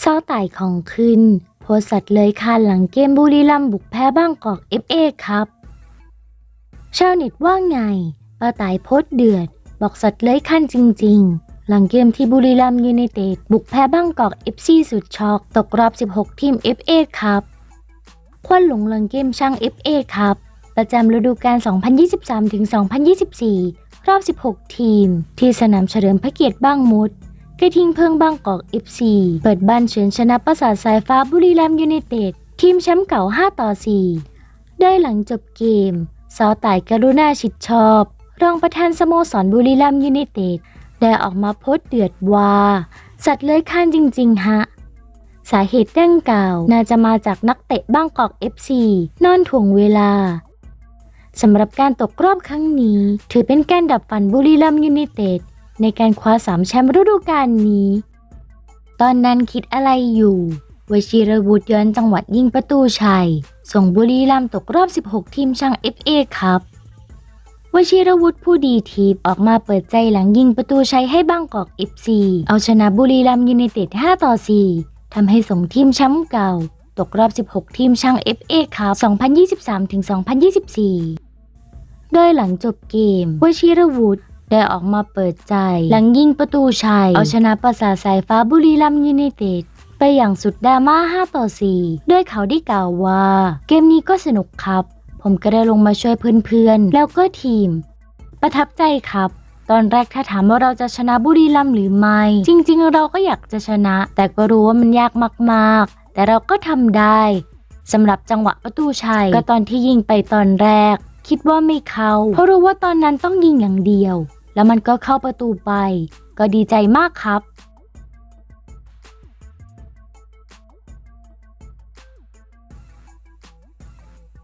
เศร้าไต่ของขึ้น โพสต์สัตว์เลยคานหลังเกมบุรีรัมบุกแพ้บ้างกอก FA ครับ ชาวเน็ตว่าไงป้าไต่โพสเดือด บอกสัตว์เลยคันจริง ๆ หลังเกมที่บุรีรัมยูไนเต็ดบุกแพ้บ้างกอก FC สุดช็อก ตกรอบ 16 ทีม FA ครับ ควันหลงหลังเกมช่าง FA ครับ ประจำฤดูกาล 2023-2024 รอบ 16 ทีม ที่สนามเฉลิมพระเกียรติบ้างมุด กระทิงเพิงบางกอก FC เปิดบ้านเฉือนชนะประสาทสายฟ้าบุรีรัมยูไนเต็ดทีมแชมป์เก่า 5 ต่อ 4 ได้หลังจบเกมสาวต่ายกรุณาชิดชอบ รองประธานสโมสรบุรีรัมยูไนเต็ดได้ออกมาโพสต์เดือดว่าสัตว์เลื้อยคลานจริง ๆ ฮะ สาเหตุดังกล่าวน่าจะมาจากนักเตะบ้างกอก FC นอนถ่วงเวลาสำหรับการตกรอบครั้งนี้ ถือเป็นการดับฝันบุรีรัมย์ยูไนเต็ด ในการคว้าสามแชมป์ฤดูกาลนี้ ตอนนั้นคิดอะไรอยู่ วชิรวุฒิย้อนจังหวัดยิงประตูชัย ส่งบุรีรัมย์ตกรอบ 16 ทีมช่าง FA ครับวชิรวุฒิผู้ดีทีปออกมาเปิดใจหลังยิงประตูชัยให้บางกอก FC เอาชนะบุรีรัมย์ยูไนเต็ด 5 ต่อ 4 ทำให้ส่งทีมแชมป์เก่า ตกรอบ 16 ทีมช่าง FA ครับ2023-2024 โดยหลังจบเกมวชิรวุฒิ ได้ออกมาเปิดใจ หลังยิงประตูชัย เอาชนะประสาทสายฟ้าบุรีรัมย์ยูไนเต็ดไปอย่างสุดดราม่า 5 ต่อ 4 โดยเขาได้กล่าวว่า เกมนี้ก็สนุกครับ ผมก็ได้ลงมาช่วยเพื่อนๆ แล้วก็ทีม ประทับใจครับ ตอนแรกถ้าถามว่าเราจะชนะบุรีรัมย์หรือไม่ จริงๆ เราก็อยากจะชนะ แต่ก็รู้ว่ามันยากมากๆ แต่เราก็ทำได้สำหรับจังหวะประตูชัย ก็ตอนที่ยิงไปตอนแรก คิดว่าไม่เข้า เพราะรู้ว่าตอนนั้นต้องยิงอย่างเดียว แล้วมันก็เข้าประตูไป ก็ดีใจมากครับ